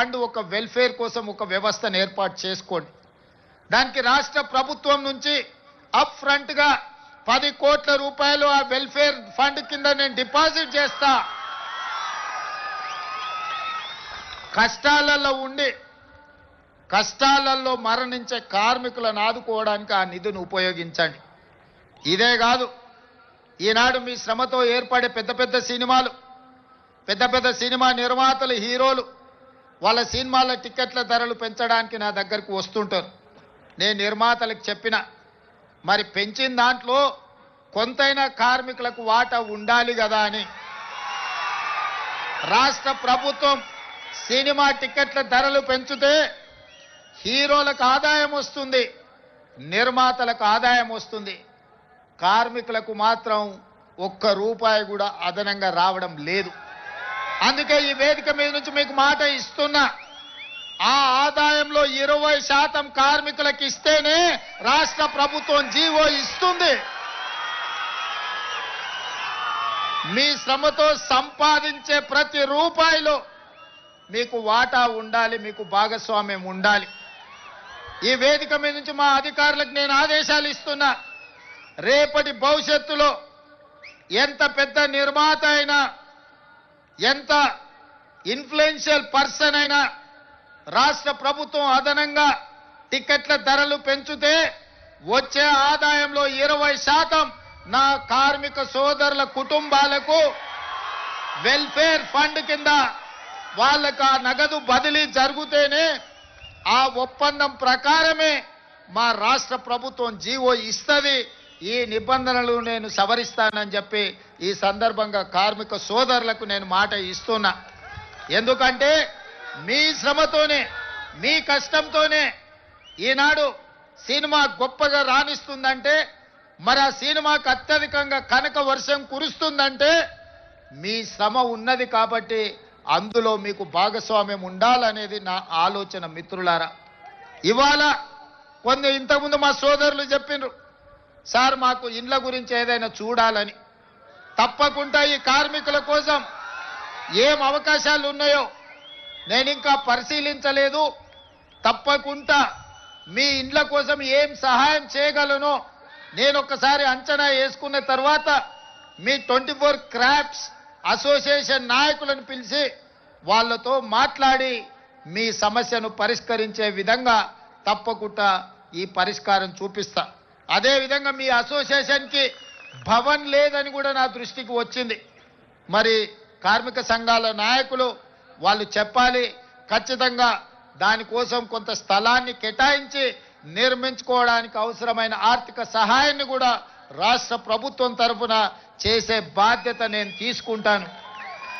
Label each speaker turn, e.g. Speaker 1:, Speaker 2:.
Speaker 1: Fund ఒక welfare కోసం ఒక వ్యవస్థను ఏర్పాటు చేసుకోండి. దానికి రాష్ట్ర ప్రభుత్వం నుంచి అప్ ఫ్రంట్గా పది కోట్ల రూపాయలు ఆ వెల్ఫేర్ ఫండ్ కింద నేను డిపాజిట్ చేస్తా. కష్టాలలో ఉండి కష్టాలలో మరణించే కార్మికులను ఆదుకోవడానికి ఆ నిధిని ఉపయోగించండి. ఇదే కాదు ఈనాడు మీ శ్రమతో ఏర్పడే పెద్ద పెద్ద సినిమాలు పెద్ద పెద్ద సినిమా నిర్మాతలు హీరోలు వాళ్ళ సినిమాల టికెట్ల ధరలు పెంచడానికి నా దగ్గరకు వస్తుంటారు. నేను నిర్మాతలకు చెప్పిన మరి పెంచిన దాంట్లో కొంతైనా కార్మికులకు వాటా ఉండాలి కదా అని. రాష్ట్ర ప్రభుత్వం సినిమా టికెట్ల ధరలు పెంచితే హీరోలకు ఆదాయం వస్తుంది నిర్మాతలకు ఆదాయం వస్తుంది. కార్మికులకు మాత్రం ఒక్క రూపాయి కూడా అదనంగా రావడం లేదు. అందుకే ఈ వేదిక మీద నుంచి మీకు మాట ఇస్తున్నా. ఆ ఆదాయంలో ఇరవై శాతం కార్మికులకు ఇస్తేనే రాష్ట్ర ప్రభుత్వం జీవో ఇస్తుంది. మీ శ్రమతో సంపాదించే ప్రతి రూపాయిలో మీకు వాటా ఉండాలి మీకు భాగస్వామ్యం ఉండాలి. ఈ వేదిక మీద నుంచి మా అధికారులకు నేను ఆదేశాలు ఇస్తున్నా. రేపటి భవిష్యత్తులో ఎంత పెద్ద నిర్మాత అయినా ఎంత ఇన్ఫ్లుయెన్షియల్ పర్సన్ అయినా రాష్ట్ర ప్రభుత్వం అదనంగా టికెట్ల ధరలు పెంచితే వచ్చే ఆదాయంలో ఇరవై శాతం నా కార్మిక సోదరుల కుటుంబాలకు వెల్ఫేర్ ఫండ్ కింద వాళ్ళకు ఆ నగదు బదిలీ జరిగితేనే ఆ ఒప్పందం ప్రకారమే మా రాష్ట్ర ప్రభుత్వం జీవో ఇస్తుంది. ఈ నిబంధనలు నేను సవరిస్తానని చెప్పి ఈ సందర్భంగా కార్మిక సోదరులకు నేను మాట ఇస్తున్నా. ఎందుకంటే మీ శ్రమతోనే మీ కష్టంతోనే ఈనాడు సినిమా గొప్పగా రాణిస్తుందంటే మరి ఆ సినిమాకు అత్యధికంగా కనక వర్షం కురుస్తుందంటే మీ శ్రమ ఉన్నది కాబట్టి అందులో మీకు భాగస్వామ్యం ఉండాలనేది నా ఆలోచన మిత్రులారా. ఇవాళ కొన్ని ఇంతకుముందు మా సోదరులు చెప్పిండ్రు సార్ మాకు ఇండ్ల గురించి ఏదైనా చూడాలని. తప్పకుండా ఈ కార్మికుల కోసం ఏం అవకాశాలు ఉన్నాయో నేను ఇంకా పరిశీలించలేదు. తప్పకుండా మీ ఇండ్ల కోసం ఏం సహాయం చేయగలనో నేను ఒక్కసారి అంచనా వేసుకున్న తర్వాత మీ ట్వంటీ ఫోర్ క్రాఫ్ట్స్ అసోసియేషన్ నాయకులను పిలిచి వాళ్ళతో మాట్లాడి మీ సమస్యను పరిష్కరించే విధంగా తప్పకుండా ఈ పరిష్కారం చూపిస్తా. అదేవిధంగా మీ అసోసియేషన్కి భవన్ లేదని కూడా నా దృష్టికి వచ్చింది. మరి కార్మిక సంఘాల నాయకులు వాళ్ళు చెప్పాలి ఖచ్చితంగా దానికోసం కొంత స్థలాన్ని కేటాయించి నిర్మించుకోవడానికి అవసరమైన ఆర్థిక సహాయాన్ని కూడా రాష్ట్ర ప్రభుత్వం తరఫున చేసే బాధ్యత నేను తీసుకుంటాను.